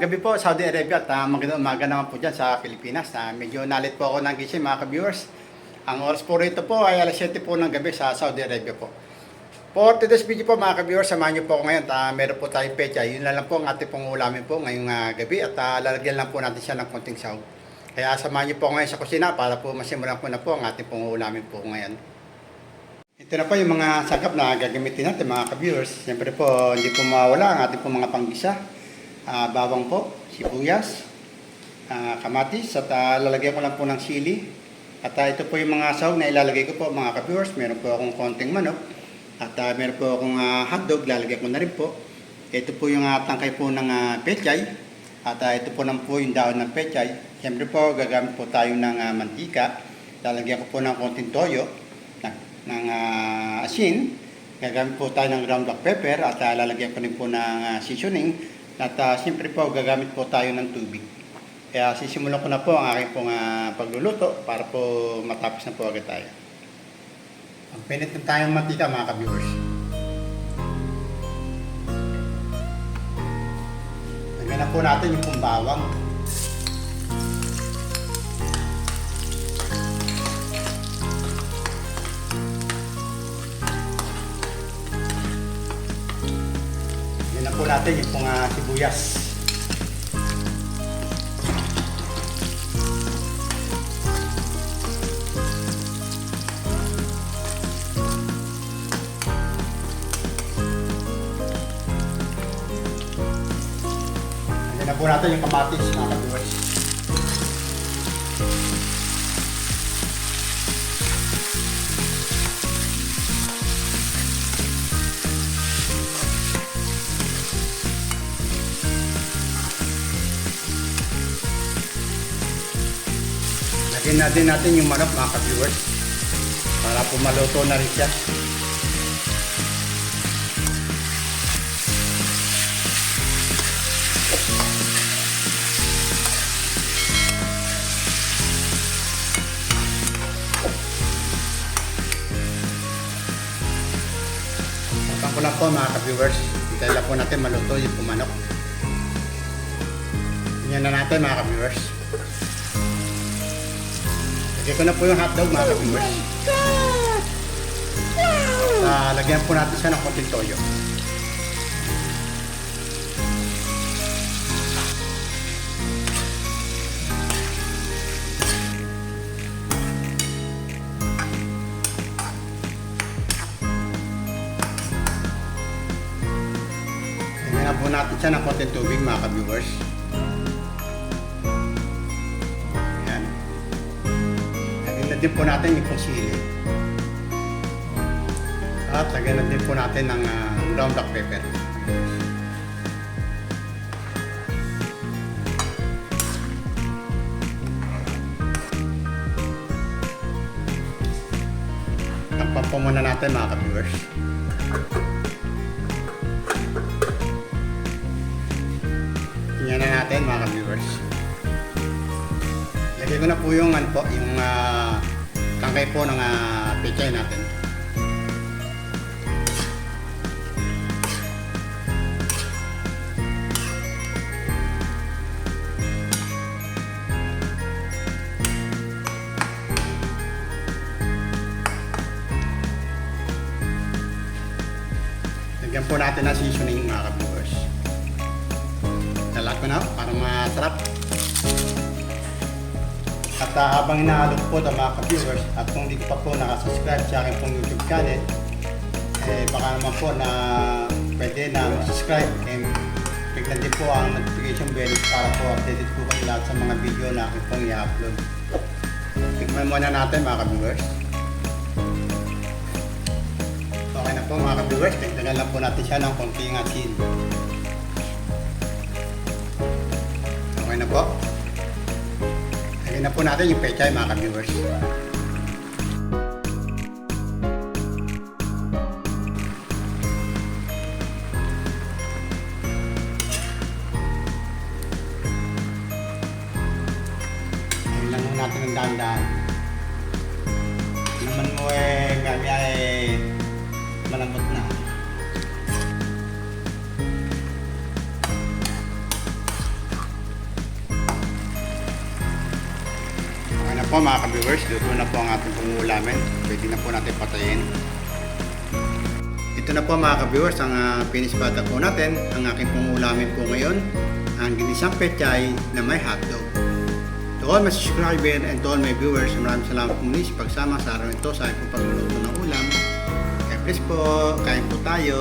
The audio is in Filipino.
gabi po, Saudi Arabia at uh, magandang umaga naman po dyan sa Pilipinas. na medyo nalit po ako ng gising mga ka-viewers. Ang oras po rito po ay alas 7 po ng gabi sa Saudi Arabia po. For today's video po mga ka-viewers, samahan niyo po ako ngayon. Uh, meron po tayong pecha. Yun lang po ang ating pong ulamin po ngayong ah, gabi at uh, lalagyan lang po natin siya ng konting sahog. Kaya samahan niyo po ngayon sa kusina para po masimulan ko na po ang ating pong ulamin po ngayon. Ito na po yung mga sagap na gagamitin natin mga ka-viewers. Siyempre po, hindi po mawala ang ating po mga panggisa. Ah, bawang po, sibuyas, ah, kamatis, at ah, lalagyan ko lang po ng sili. At ah, ito po yung mga sahog na ilalagay ko po mga ka-viewers. Meron po akong konting manok. At ah, meron po akong ah, hotdog, lalagyan ko na rin po. Ito po yung ah, tangkay po ng ah, pechay. At ah, ito po lang po yung daon ng pechay. Siyempre po, gagamit po tayo ng ah, mantika. Lalagyan ko po ng konting toyo ng, ng ah, asin. Gagamit po tayo ng ground black pepper at ah, lalagyan ko rin po ng ah, seasoning. At uh, siyempre po, gagamit po tayo ng tubig. Kaya sisimulan ko na po ang aking pong ah, pagluluto para po matapos na po agad tayo. Ang pinit na tayong mantika mga ka-viewers. Lagyan na po natin yung pong bawang. Po natin yung ah, sibuyas. Lagyan na po natin yung kamatis mga ka-viewers. Lagyan na din natin yung manok mga ka-viewers para po maluto na rin siya. Tapan ko lang po mga ka-viewers. Hintayin lang po natin maluto yung pumanok. Ganyan na natin mga ka-viewers. Lagyan ko na po yung hotdog mga ka-viewers. At lagyan po natin siya ng konting toyo. Lagyan na po natin siya ng konting tubig mga ka-viewers. Din po natin yung sili. At lagyan na din po natin ng ah, brown black pepper. Takpan po muna natin mga ka-viewers. Tingnan na natin mga ka-viewers. Lagyan ko na po yung ano po, yung uh, tangkay po ng uh, pechay natin. Lagyan po natin ng seasoning mga ka-viewers. Nalat ko na para masarap. At uh, habang inaalok po ito mga ka-viewers at kung hindi ko pa po nakasubscribe sa aking pong YouTube channel, eh baka naman po na pwede na subscribe and biglan din po ang notification bell para po updated po kayo lahat sa mga video na aking pong i-upload. Tignan muna natin mga ka-viewers. Okay na po mga ka-viewers, tignan lang po natin siya ng konting asin. Okay na po. Na po natin yung pechay mga ka-viewers. Lagyan lang natin ng dahan-dahan. Naman mo eh, kami ay malambot na. Po mga ka-viewers, luto na po ang ating pangulamin. Pwede na po natin patayin. Ito na po mga ka-viewers, ang uh, finished product po natin. Ang aking pangulamin po ngayon, ang ginisang pechay na may hotdog. To all my subscriber and to all my viewers, maraming salamat po muli sa pagsama sa araw ito sa aking pagluluto ng ulam. Kaya please po, kain po tayo.